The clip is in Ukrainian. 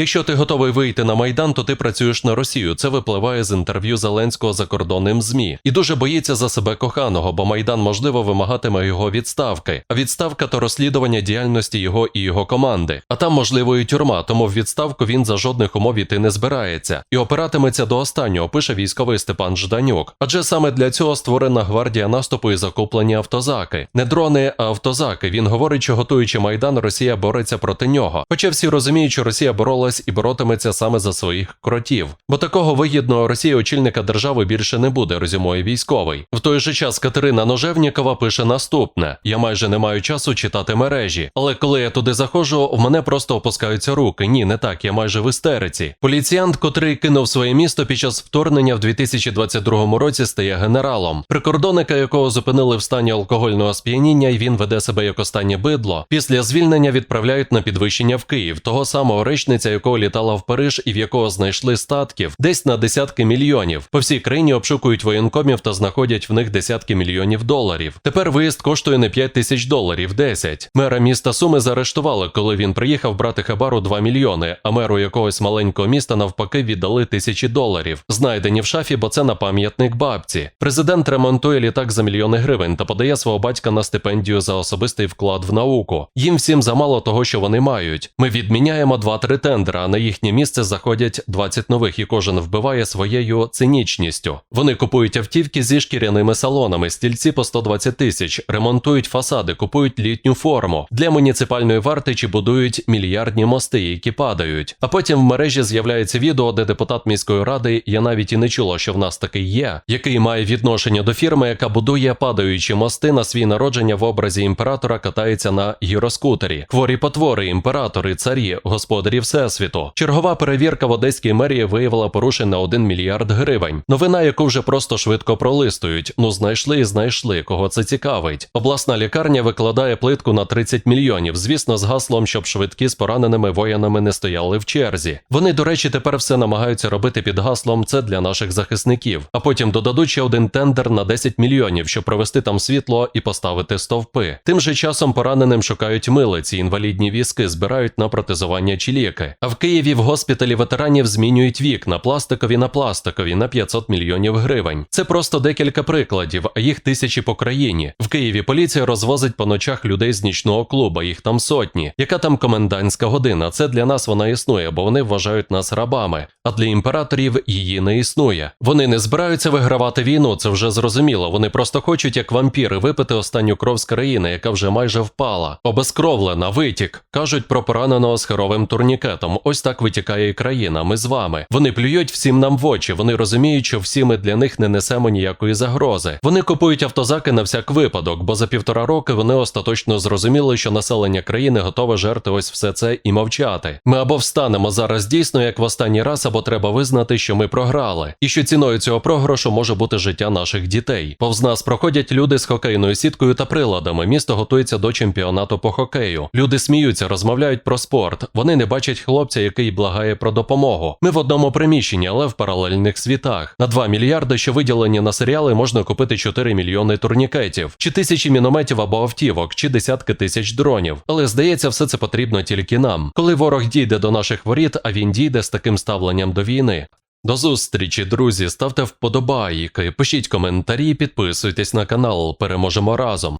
Якщо ти готовий вийти на майдан, то ти працюєш на Росію. Це випливає з інтерв'ю Зеленського закордонним змі і дуже боїться за себе коханого, бо майдан можливо вимагатиме його відставки. А відставка то розслідування діяльності його і його команди. А там можливо і тюрма, тому в відставку він за жодних умов іти не збирається і опиратиметься до останнього. Пише військовий Степан Жданюк. Адже саме для цього створена гвардія наступу і закуплені автозаки. Не дрони, а автозаки. Він говорить, що готуючи майдан, Росія бореться проти нього. Хоча всі розуміють, що Росія боролась і боротиметься саме за своїх кротів. Бо такого вигідного Росії очільника держави більше не буде, резюмує військовий. В той же час Катерина Ножевнікова пише наступне: я майже не маю часу читати мережі, але коли я туди заходжу, в мене просто опускаються руки. Ні, не так, я майже в істериці. Поліціянт, котрий кинув своє місто під час вторгнення в 2022 році, стає генералом. Прикордонника, якого зупинили в стані алкогольного сп'яніння, і він веде себе як останнє бидло. Після звільнення відправляють на підвищення в Київ, того самого речниця, якого літала в Париж і в якого знайшли статків десь на десятки мільйонів. По всій країні обшукують воєнкомів та знаходять в них десятки мільйонів доларів. Тепер виїзд коштує не 5 тисяч доларів, 10. Мера міста Суми заарештували, коли він приїхав брати хабару 2 мільйони, а меру якогось маленького міста навпаки віддали тисячі доларів, знайдені в шафі, бо це на пам'ятник бабці. Президент ремонтує літак за мільйони гривень та подає свого батька на стипендію за особистий вклад в науку. Їм всім замало того, що вони мають. Ми відміняємо 2-3 тендера, а на їхнє місце заходять 20 нових, і кожен вбиває своєю цинічністю. Вони купують автівки зі шкіряними салонами, стільці по 120 тисяч, ремонтують фасади, купують літню форму для муніципальної варти чи будують мільярдні мости, які падають. А потім в мережі з'являється відео, де депутат міської ради, я навіть і не чула, що в нас такий є, який має відношення до фірми, яка будує падаючі мости на свій народження в образі імператора, катається на гіроскутері. Хворі потвори, імператори, царі, господарі всесвіту. Чергова перевірка в Одеській мерії виявила порушень на 1 мільярд гривень. Новина, яку вже просто швидко пролистують. Ну знайшли і знайшли, кого це цікавить. Обласна лікарня викладає плитку на 30 мільйонів. Звісно, з гаслом, щоб швидкі з пораненими воїнами не стояли в черзі. Вони, до речі, тепер все намагаються робити під гаслом це для наших захисників. А потім додадуть ще один тендер на 10 мільйонів, щоб провести там світло і поставити стовпи. Тим же часом пораненим шукають милиці, інвалідні візки збирають на протезування чи ліки. А в Києві в госпіталі ветеранів змінюють вікна пластикові на пластикові на 500 мільйонів гривень. Це просто декілька прикладів, а їх тисячі по країні. В Києві поліція розвозить по ночах людей з нічного клуба, їх там сотні. Яка там комендантська година? Це для нас вона існує, бо вони вважають нас рабами. А для імператорів її не існує. Вони не збираються вигравати війну, це вже зрозуміло. Вони просто хочуть, як вампіри, випити останню кров з країни, яка вже майже впала. Обезкровлена, витік. Кажуть про пораненого з херовим турнікетом. Ось так витікає і країна. Ми з вами. Вони плюють всім нам в очі. Вони розуміють, що всі ми для них не несемо ніякої загрози. Вони купують автозаки на всяк випадок, бо за півтора роки вони остаточно зрозуміли, що населення країни готове жерти ось все це і мовчати. Ми або встанемо зараз дійсно, як в останній раз, або треба визнати, що ми програли, і що ціною цього програшу може бути життя наших дітей. Повз нас проходять люди з хокейною сіткою та приладами. Місто готується до чемпіонату по хокею. Люди сміються, розмовляють про спорт. Вони не бачать хлопця, який благає про допомогу. Ми в одному приміщенні, але в паралельних світах. На 2 мільярди, що виділені на серіали, можна купити 4 мільйони турнікетів, чи тисячі мінометів або автівок, чи десятки тисяч дронів. Але здається, все це потрібно тільки нам. Коли ворог дійде до наших воріт, а він дійде з таким ставленням до війни. До зустрічі, друзі. Ставте вподобайки, пишіть коментарі, підписуйтесь на канал. Переможемо разом.